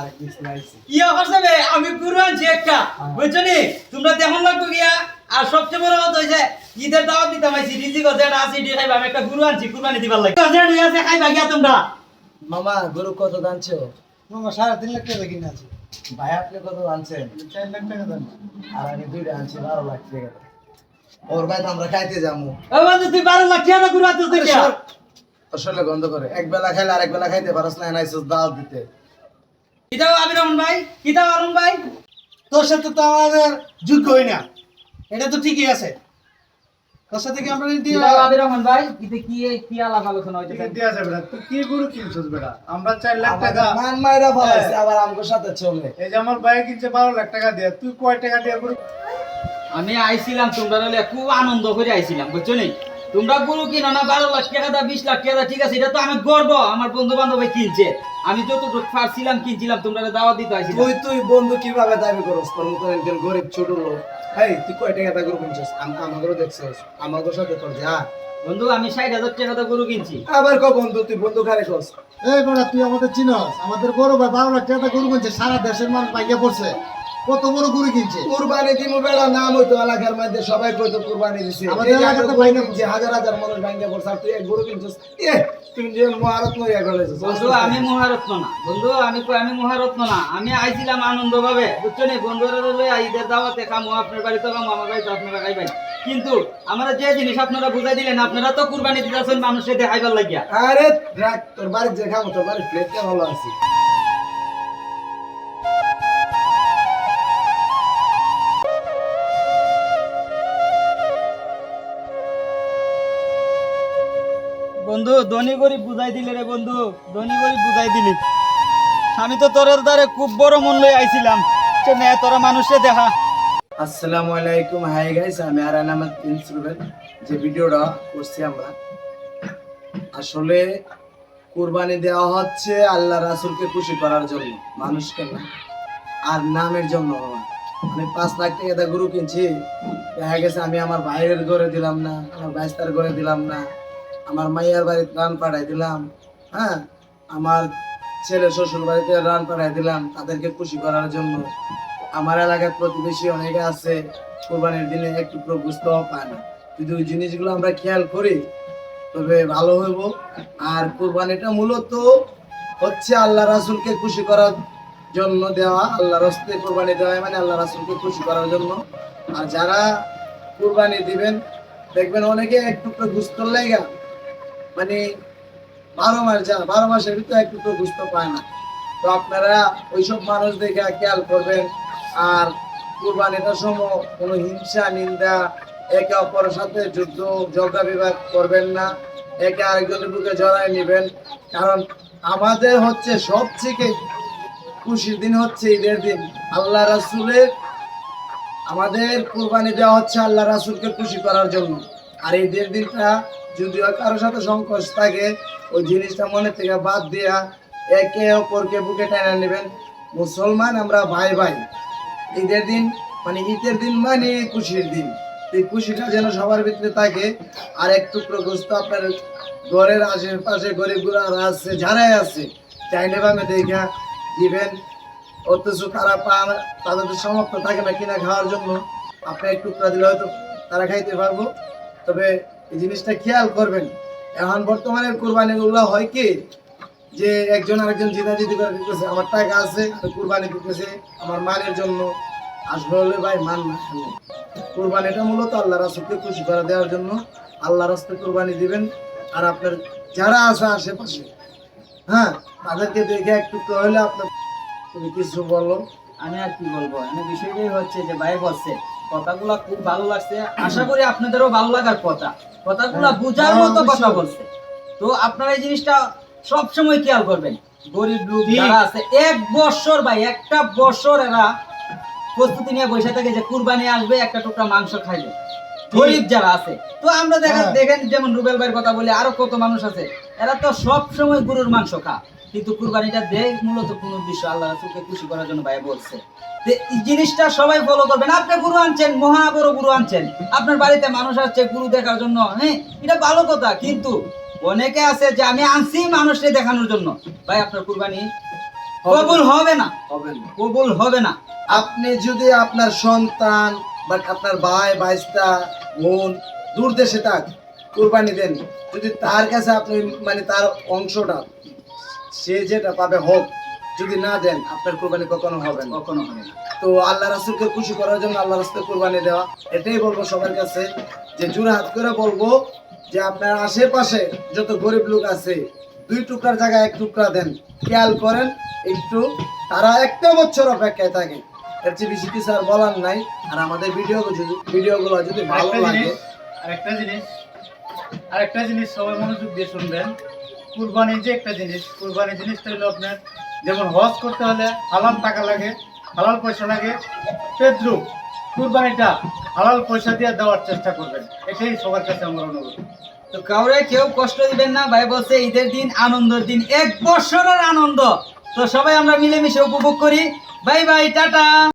আরেক পিস লাইছি কি অবস্থা বে আমি গুরু আনছি একটা। বুঝছ তোমরা দেখুন লাগতো গিয়া। আর সবচেয়ে বড় কথা হইছে ঈদের দাওয়াত দিতে পাইছি আছে খাইবা আমি একটা গুরু আনছি কুরবানি দিবার লাগে। গজে ডি আছে খাইবা গিয়া তোমরা। মামা গরু কত দানছো? মামা সাড়ে তিন লাখ টাকা কিনে আছে ভাই আপনি কত আনছেন চার লাখ টাকা আর আমি দুইটা আনছি বারো লাখ টাকা ওর ভাই তো আমরা খাইতে যাব ও বন্ধু তুই বারো লাখ টাকা গুরু আনছিস আসলে গন্ধ করে। এক বেলা খাইলে আরেক বেলা খাইতে পারস না এনাইছিস দিতে। আবির রহমান ভাই কিতাব আলম ভাই তোর সাথে তো আমাদের যোগ্যই না। এটা তো ঠিকই আছে। তোর সাথে কি আমরা আবির রহমান ভাই ইতে কি কি আলাপ আলোচনা দেয়া যাবে না তুই কি গরু কিনছিস বেটা? আমরা চার লাখ টাকা মান মাইরা ফলাইছে আবার আমগোর সাথে চলে। এই যে আমার ভাই কিনছে বারো লাখ টাকা দিয়ে। তুই কয় টাকা দিয়ে গরু আমি আইছিলাম তোমরা নাহলে খুব আনন্দ করে আইছিলাম বুঝছ নি? তোমরা গরু কিনো না বারো লাখ টাকা দা বিশ লাখ টাকা দা ঠিক আছে এটা তো আমি গর্ব আমার বন্ধু বান্ধব কিনছে। আমি যতটুকু পারছিলাম কিনছিলাম তোমরা দাওয়াত দিতে আসি তুই তুই বন্ধু কীভাবে দাবি করস? তোর মতো একজন গরিব ছোট লোক। এই তুই কয় টাকা দাবি গরু কিনছিস? আম- আমাদেরও দেখছিস। আমাদের সাথে তোর যা। বন্ধু আমি ষাট হাজার টাকা গরু কিনছি। আবার ক বন্ধু তুই বন্ধু খারে কস? এই বড়া তুই আমাদের চিনস? আমাদের বড় ভাই বারো লাখ টাকা গরু কিনছে সারা দেশের মানুষ পাইয়া পড়ছে। কত বড় গরু কিনছে? কুরবানি দিমু বেড়া নাম হইতো এলাকার মধ্যে সবাই কইতো কুরবানি দিছে। আমাদের এলাকাতে কিনছে, হাজার হাজার মানুষ ভাঙ্গা পড়ছে তুই এক গরু কিনছিস? এ তুমি যে ইয়া বন্ধু আমি মহারত্ন না। বন্ধু আমি কই আমি মহারত্ন না। আমি আইছিলাম আনন্দ ভাবে বুঝছ নি? বন্ধুরা লই ঈদের দাওয়াতে খামো আপনার বাড়িতে খামো আমার বাড়িতে আপনারা খাইবেন। কিন্তু আমরা যে জিনিস আপনারা বুঝাই দিলেন আপনারা তো কুরবানি দিতেছেন মানুষের দেখাইবার লাগিয়া। আরে রাখ তোর বাড়ির যে খাব তোর বাড়ির প্লেট ভালো আছে। বন্ধু, ধনী গরিব বুঝাই দিলে রে বন্ধু, ধনী গরিব বুঝাই দিলি। আমি তো তোরের দ্বারে খুব বড় মন লই আইছিলাম নে, তোরা মানুষে দেখা আসসালামু আলাইকুম। হাই গাইস আমি আরান আহমেদ প্রিন্স রুবেল যে ভিডিওটা করছি আমরা, আসলে কুরবানি দেওয়া হচ্ছে আল্লাহ রাসূলকে খুশি করার জন্য, মানুষকে না, আর নামের জন্য। আমি পাঁচ লাখ টাকা দিয়ে গরু কিনছি, দেখা গেছে আমি আমার ভাইয়ের ঘরে দিলাম না, আমার বাইস্তার ঘরে দিলাম না। আমার মাইয়ার বাড়িতে রান পাঠাই দিলাম হ্যাঁ? আমার ছেলে শ্বশুর বাড়িতে রান পাঠাই দিলাম তাদেরকে খুশি করার জন্য। আমার এলাকার প্রতিবেশী অনেকে আছে, কোরবানির দিনে একটু করে বুঝতেও পায় না। যদি ওই জিনিসগুলো আমরা খেয়াল করি, তবে ভালো হইব। আর কোরবানিটা মূলত হচ্ছে আল্লাহ রাসুলকে খুশি করার জন্য দেওয়া। আল্লাহ রস্তে কোরবানি দেওয়া মানে আল্লাহ রাসুলকে খুশি করার জন্য। আর যারা কোরবানি দিবেন, দেখবেন অনেকে একটু করে গুস্ত লেগা মানে বারো মাস যা, বারো মাসের ভিতরে একটু করে গুস্ত পায় না। তো আপনারা ওইসব মানুষ দেখে খেয়াল করবেন। আর কুরবানিটার সময় কোনো হিংসা, নিন্দা, একে অপরের সাথে যুদ্ধ, ঝগড়া বিভাগ করবেন না। একে আরেকজনের বুকে জড়াই নেবেন। কারণ আমাদের হচ্ছে সবথেকে খুশির দিন হচ্ছে ঈদের দিন। আল্লাহ রাসুলের, আমাদের কুরবানি দেওয়া হচ্ছে আল্লাহ রাসুলকে খুশি করার জন্য। আর ঈদের দিনটা যদিও কারোর সাথে সংকোচ থাকে, ওই জিনিসটা মনে থেকে বাদ দিয়া একে অপরকে বুকে টানা নেবেন। মুসলমান আমরা ভাই ভাই। ঈদের দিন মানে ঈদের দিন মানে খুশির দিন। এই খুশিটা যেন সবার ভিতরে থাকে। আর এক টুকরো গোস্ত আপনার ঘরের আশেপাশে গরিব গুড়ারা আছে, যারাই আছে চাইলে বামে দেখা দিবেন। অথচ তারা পান, তাদের তো সমাপ্ত থাকে না কিনা খাওয়ার জন্য। আপনি এক টুকরা দিলে হয়তো তারা খাইতে পারব। তবে এই জিনিসটা খেয়াল করবেন। এখন বর্তমানে কোরবানি গুলো হয় কি? যে একজন আরেকজন জিতাজিতি করে দিতেছে, আমার টাকা আছে, আমি কুরবানি দিতেছে আমার মানের জন্য। আসলে হলে ভাই, মান না। কুরবানিটা মূলত আল্লাহ রাসুলকে খুশি করে দেওয়ার জন্য আল্লাহ রাস্তে কুরবানি দিবেন। আর আপনার যারা আছে আশেপাশে হ্যাঁ তাদেরকে দেখে একটু হলে আপনার তুমি কিছু বলো। আমি আর কি বলব? মানে বিষয়টাই হচ্ছে যে ভাই বলছে কথাগুলা খুব ভালো লাগছে। আশা করি আপনাদেরও ভালো লাগার কথা। কথাগুলা হ্যাঁ, বুঝার হ্যাঁ, মতো কথা বলছে। তো আপনারা এই জিনিসটা সব সময় খেয়াল করবেন। গরিব লোক যারা আছে এক বছর ভাই একটা বছর এরা প্রস্তুতি নিয়ে বসে থাকে যে কুরবানি আসবে একটা টুকরা মাংস খাইবে। গরিব যারা আছে। তো আমরা দেখেন হ্যাঁ। দেখেন যেমন রুবেল ভাইয়ের কথা বলি আরও কত মানুষ আছে। এরা তো সব সময় গরুর মাংস খা কিন্তু কুরবানিটা দেয় মূলত কোন উদ্দেশ্য আল্লাহ রাসূলকে খুশি করার জন্য ভাই বলছে। এই জিনিসটা সবাই ফলো করবেন। আপনি গুরু আনছেন মহা বড় গুরু আনছেন। আপনার বাড়িতে মানুষ আসছে গুরু দেখার জন্য হ্যাঁ? এটা ভালো কথা কিন্তু অনেকে আছে যে আমি আনছি মানুষকে দেখানোর জন্য। ভাই আপনার কুরবানি কবুল হবে না। হবে না। কবুল হবে না। আপনি যদি আপনার সন্তান বা আপনার ভাই বাইস্তা বোন দূর দেশে থাক কুরবানি দেন। যদি তার কাছে আপনি মানে তার অংশটা সে যেটা পাবে হোক যদি না দেন আপনার কুরবানি কখনো হবে না। কখনো হবে না। তো আল্লাহ রাসুলকে খুশি করার জন্য আল্লাহ রাসুলকে কুরবানি দেওয়া এটাই বলব সবার কাছে যে জোরে হাত করে বলব যে আপনার আশেপাশে যত গরিব লোক আছে দুই টুকরার জায়গায় এক টুকরা দেন। খেয়াল করেন একটু তারা একটা বছর অপেক্ষায় থাকে। এর চেয়ে বেশি কিছু আর বলার নাই। আর আমাদের ভিডিও ভিডিওগুলো যদি ভালো লাগে জিনিস আরেকটা জিনিস আরেকটা জিনিস সবাই মনোযোগ দিয়ে শুনবেন। কুরবানি যে একটা জিনিস কুরবানি জিনিসটা হলো আপনার যেমন হজ করতে হলে হালাল টাকা লাগে, হালাল পয়সা লাগে পেদ্রু কুরবানিটা হালাল পয়সা দিয়ে দেওয়ার চেষ্টা করবেন। এটাই সবার কাছে আমার অনুরোধ। তো কাউরে কেউ কষ্ট দিবেন না, ভাই বলছে ঈদের দিন আনন্দের দিন, এক বছরের আনন্দ। তো সবাই আমরা মিলেমিশে উপভোগ করি। Bye bye, tata.